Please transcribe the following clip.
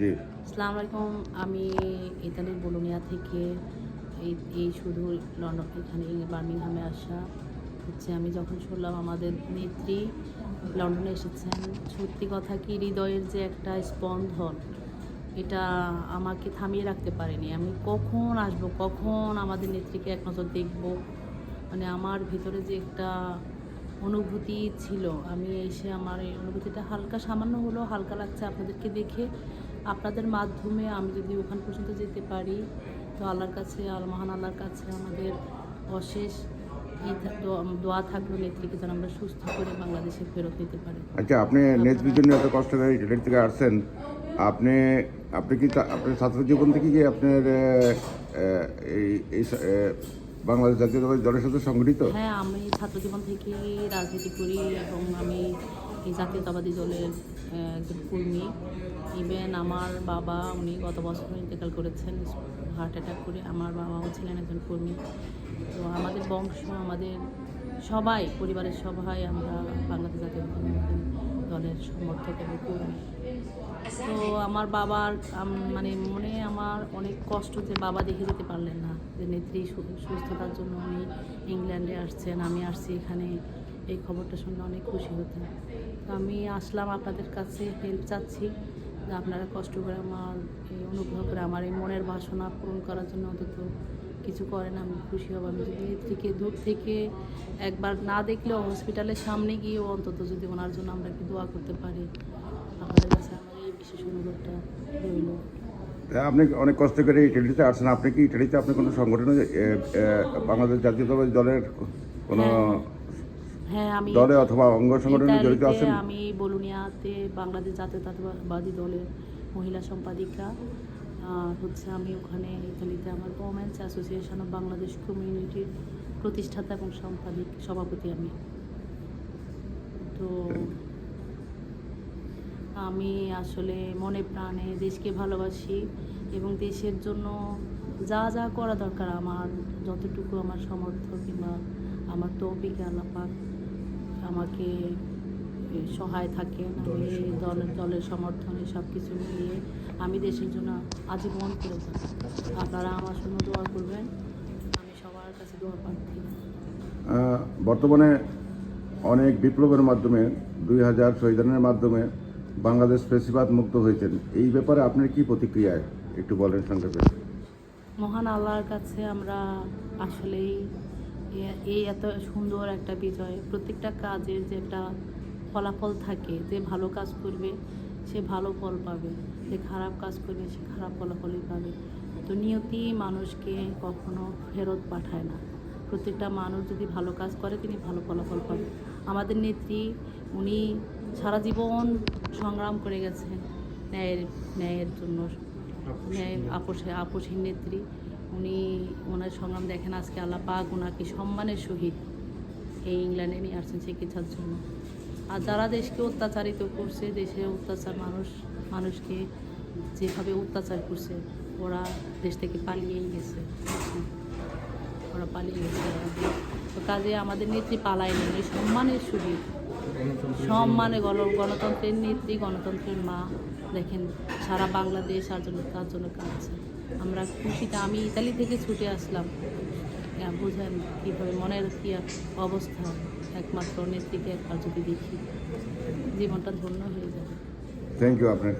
জি। আলাইকুম, আমি ইতালির বোলোনিয়া থেকে। এই এই শুধু লন্ডন, এখানে বার্মিংহামে আসা। হচ্ছে আমি যখন শুনলাম আমাদের নেত্রী লন্ডনে এসেছেন, সত্যি কথা কি হৃদয়ের যে একটা স্পন্দন, এটা আমাকে থামিয়ে রাখতে পারেনি। আমি কখন আসব, কখন আমাদের নেত্রীকে এক নজর দেখব? মানে আমার ভিতরে যে একটা অনুভূতি ছিল, আমি এসে আমার এই অনুভূতিটা হালকা সামান্য হলেও হালকা লাগছে আপনাদেরকে দেখে। আপনাদের মাধ্যমে আমি যদি ওখান পর্যন্ত যেতে পারি তো আল্লাহর কাছে আল মহান আল্লাহর কাছে আমাদের অশেষ দোয়া- থাকল নেত্রীকে যেন আমরা সুস্থ করে বাংলাদেশে ফেরত নিতে পারি। আচ্ছা আপনি নেত্রীর জন্য এত কষ্ট করে ইটালি থেকে আসছেন আপনি আপনি কি আপনার ছাত্র জীবন থেকে কি আপনার এই এই বাংলাদেশ জাতীয়তাবাদী দলের সাথে সংগঠিত? হ্যাঁ আমি ছাত্র জীবন থেকে রাজনীতি করি এবং আমি এই জাতীয়তাবাদী দলের একজন কর্মী। ইভেন আমার বাবা, উনি গত বছর ইন্তেকাল করেছেন হার্ট অ্যাটাক করে। আমার বাবাও ছিলেন একজন কর্মী। তো আমাদের বংশ, আমাদের সবাই, পরিবারের সবাই আমরা বাংলাদেশ জাতীয় দলের সমর্থক এবং কর্মী। তো আমার বাবার মানে মনে আমার অনেক কষ্ট যে বাবা দেখে যেতে পারলেন না। যে নেত্রী সুস্থতার জন্য উনি ইংল্যান্ডে আসছেন, আমি আসছি এখানে। এই খবরটা শুনে অনেক খুশি হতেন তো আমি আসলাম আপনাদের কাছে হেল্প চাচ্ছি। যে আপনারা কষ্ট করে আমার এই অনুগ্রহ করে আমার এই মনের বাসনা পূরণ করার জন্য অন্তত কিছু করেন আমি খুশি হব। আমি যদি থেকে দূর থেকে একবার না দেখলেও হসপিটালের সামনে গিয়েও অন্তত যদি ওনার জন্য আমরা একটু দোয়া করতে পারি আপনাদের কাছে আমার এই বিশেষ অনুরোধটা রইল। আপনি অনেক কষ্ট করে ইটালিতে আসছেন। আপনি কি ইটালিতে আপনি কোনো সংগঠনে বাংলাদেশ জাতীয়তাবাদী দলের কোনো হ্যাঁ আমি দলে অথবা অঙ্গ সংগঠনে জড়িত আছেন? আমি বলুনিয়াতে বাংলাদেশ জাতীয়তাবাদী দলের মহিলা সম্পাদিকা আর হচ্ছে আমি ওখানে ইতালিতে আমার ওমেন্স অ্যাসোসিয়েশন অফ বাংলাদেশ কমিউনিটির প্রতিষ্ঠাতা এবং সম্পাদিক সভাপতি আমি। তো আমি আসলে মনে প্রাণে দেশকে ভালোবাসি এবং দেশের জন্য যা যা করা দরকার আমার যতটুকু আমার সামর্থ্য কিংবা আমার তৌফিকে আল্লাপাক আমাকে সহায় থাকেন আমি দলের দলের সমর্থনে। সব কিছু নিয়ে আমি দেশের জন্য আজীবন করে থাকি। আপনারা আমার জন্য দোয়া করবেন আমি সবার কাছে দোয়া প্রার্থী। বর্তমানে অনেক বিপ্লবের মাধ্যমে দুই হাজার শহীদানের মাধ্যমে বাংলাদেশ ফেসিবাদ মুক্ত হয়েছেন। এই ব্যাপারে আপনার কি প্রতিক্রিয়া একটু বলেন সংক্ষেপে। মহান আল্লাহর কাছে আমরা আসলেই এই এত সুন্দর একটা বিজয়। প্রত্যেকটা কাজের যে একটা ফলাফল থাকে যে ভালো কাজ করবে সে ভালো ফল পাবে। যে খারাপ কাজ করবে সে খারাপ ফলাফলই পাবে। তো নিয়তি মানুষকে কখনো ফেরত পাঠায় না। প্রত্যেকটা মানুষ যদি ভালো কাজ করে তিনি ভালো ফলাফল পাবে। আমাদের নেত্রী উনি সারা জীবন সংগ্রাম করে গেছেন ন্যায়ের ন্যায়ের জন্য। ন্যায় আপোষে আপোষহীন নেত্রী। উনি ওনার সংগ্রাম দেখেন আজকে আল্লাহ পাক ওনাকে সম্মানের সহিত এই ইংল্যান্ডে নিয়ে আসছেন চিকিৎসার জন্য। আর যারা দেশকে অত্যাচারিত করছে, দেশে অত্যাচার মানুষ, মানুষকে যেভাবে অত্যাচার করছে, ওরা দেশ থেকে পালিয়েই গেছে। ওরা পালিয়ে গেছে। তো কাজে আমাদের নেত্রী পালায়নি উনি সম্মানের সহিত। সম্মানে গণ, গণতন্ত্রের নেত্রী, গণতন্ত্রের মা। দেখেন সারা বাংলাদেশ আর জন্য তার জন্য কাঁদছে। আমরা খুশিতে আমি ইতালি থেকে ছুটে আসলাম। বুঝেন কীভাবে মনের কী অবস্থা? একমাত্র নেত্রীকে একবার যদি দেখি জীবনটা ধন্য হয়ে যাবে। থ্যাংক ইউ আপনার।